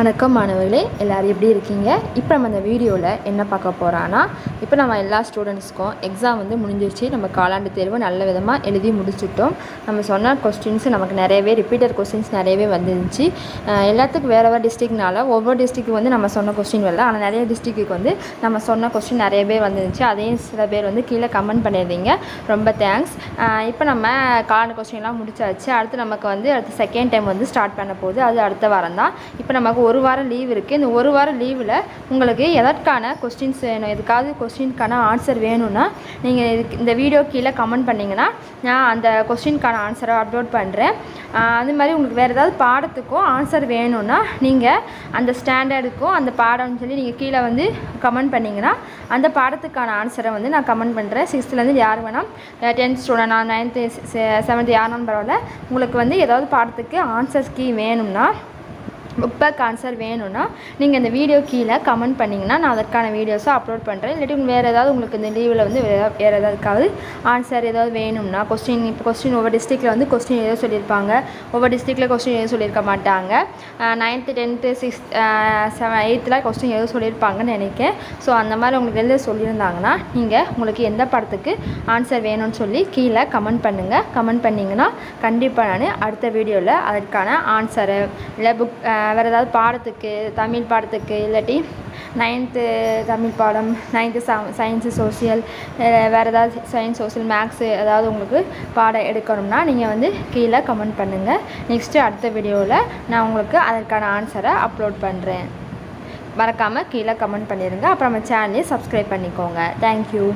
வணக்கம் மாணவர்களே எல்லோரும் எப்படி இருக்கீங்க? இப்போ நம்ம இந்த வீடியோவில் என்ன பார்க்க போகிறோன்னா இப்போ நம்ம எல்லா ஸ்டூடெண்ட்ஸ்க்கும் எக்ஸாம் வந்து முடிஞ்சிருச்சு. நம்ம காலாண்டு தேர்வு நல்ல விதமாக எழுதி முடிச்சிட்டோம். நம்ம சொன்ன கொஸ்டின்ஸ் நமக்கு நிறையவே ரிப்பீட்டர் கொஸ்டின்ஸ் நிறையவே வந்துருந்துச்சு. எல்லாத்துக்கும் வேறு வேறு டிஸ்ட்ரிக்னால ஒவ்வொரு டிஸ்ட்ரிக்கு வந்து நம்ம சொன்ன கொஸ்டின் வரல. ஆனால் நிறைய டிஸ்ட்ரிக்ட்டுக்கு வந்து நம்ம சொன்ன கொஸ்டின் நிறையவே வந்துருந்துச்சு. அதையும் சில பேர் வந்து கீழே கமெண்ட் பண்ணியிருந்தீங்க ரொம்ப தேங்க்ஸ் இப்போ நம்ம காலாண்டு கொஸ்டின்லாம் முடிச்சாச்சு. அடுத்து நமக்கு வந்து அடுத்து செகண்ட் டைம் வந்து ஸ்டார்ட் பண்ண போகுது. அது அடுத்த வாரம் தான். இப்போ நமக்கு ஒரு வாரம் லீவ் இருக்குது இந்த ஒரு வாரம் லீவில் உங்களுக்கு எதற்கான கொஸ்டின்ஸ் வேணும்? எதுக்காவது கொஸ்டினுக்கான ஆன்சர் வேணும்னா நீங்கள் இதுக்கு இந்த வீடியோ கீழே கமெண்ட் பண்ணிங்கன்னா நான் அந்த கொஸ்டினுக்கான ஆன்சரை அப்லோட் பண்ணுறேன் அது மாதிரி உங்களுக்கு வேறு ஏதாவது பாடத்துக்கும் ஆன்சர் வேணும்னா நீங்கள் அந்த ஸ்டாண்டர்டுக்கும் அந்த பாடம்னு சொல்லி நீங்கள் கீழே வந்து கமெண்ட் பண்ணிங்கன்னா அந்த பாடத்துக்கான ஆன்சரை வந்து நான் கமெண்ட் பண்ணுறேன் சிக்ஸ்த்துலேருந்து யார் வேணால் டென்த் ஸ்டூடெண்ட் நான் நைன்த்து செவன்த்து யாருனாலும் பரவாயில்ல உங்களுக்கு வந்து ஏதாவது பாடத்துக்கு ஆன்சர் கீ வேணும்னா புக் பேக் ஆன்சர் வேணும்னா நீங்கள் இந்த வீடியோ கீழே கமெண்ட் பண்ணிங்கன்னா நான் அதற்கான வீடியோஸை அப்லோட் பண்ணுறேன் இல்லாட்டி வேறு ஏதாவது உங்களுக்கு இந்த லீவில் வந்து வேறு வேறு ஏதாவதுக்காவது ஆன்சர் ஏதாவது வேணும்னா கொஸ்டின் இப்போ கொஸ்டின் ஒவ்வொரு டிஸ்ட்ரிக்டில் வந்து கொஸ்டின் ஏதோ சொல்லியிருப்பாங்க. ஒவ்வொரு டிஸ்ட்ரிக்டில் கொஸ்டின் எதுவும் சொல்லியிருக்க மாட்டாங்க. நைன்த்து டென்த்து சிக்ஸ்த் செவன் எயித்தில் கொஸ்டின் எதுவும் சொல்லியிருப்பாங்கன்னு நினைக்கிறேன். ஸோ அந்த மாதிரி உங்களுக்கு எழுத சொல்லியிருந்தாங்கன்னா நீங்கள் உங்களுக்கு எந்த படத்துக்கு ஆன்சர் வேணும்னு சொல்லி கீழே கமெண்ட் பண்ணுங்கள் கமெண்ட் பண்ணிங்கன்னா கண்டிப்பாக நான் அடுத்த வீடியோவில் அதற்கான ஆன்சரு இல்லை புக் வேறு ஏதாவது பாடத்துக்கு தமிழ் பாடத்துக்கு இல்லாட்டி நைன்த்து தமிழ் பாடம் நைன்த்து சயின்ஸு சோசியல் வேறு ஏதாவது சயின்ஸ் சோசியல் மேக்ஸு ஏதாவது உங்களுக்கு பாடம் எடுக்கணும்னா நீங்கள் வந்து கீழே கமெண்ட் பண்ணுங்கள் நெக்ஸ்ட்டு அடுத்த வீடியோவில் நான் உங்களுக்கு அதற்கான ஆன்சரை அப்லோட் பண்ணுறேன் மறக்காமல் கீழே கமெண்ட் பண்ணிடுங்க அப்புறம் நம்ம சேனலையும் சப்ஸ்கிரைப் பண்ணிக்கோங்க. தேங்க்யூ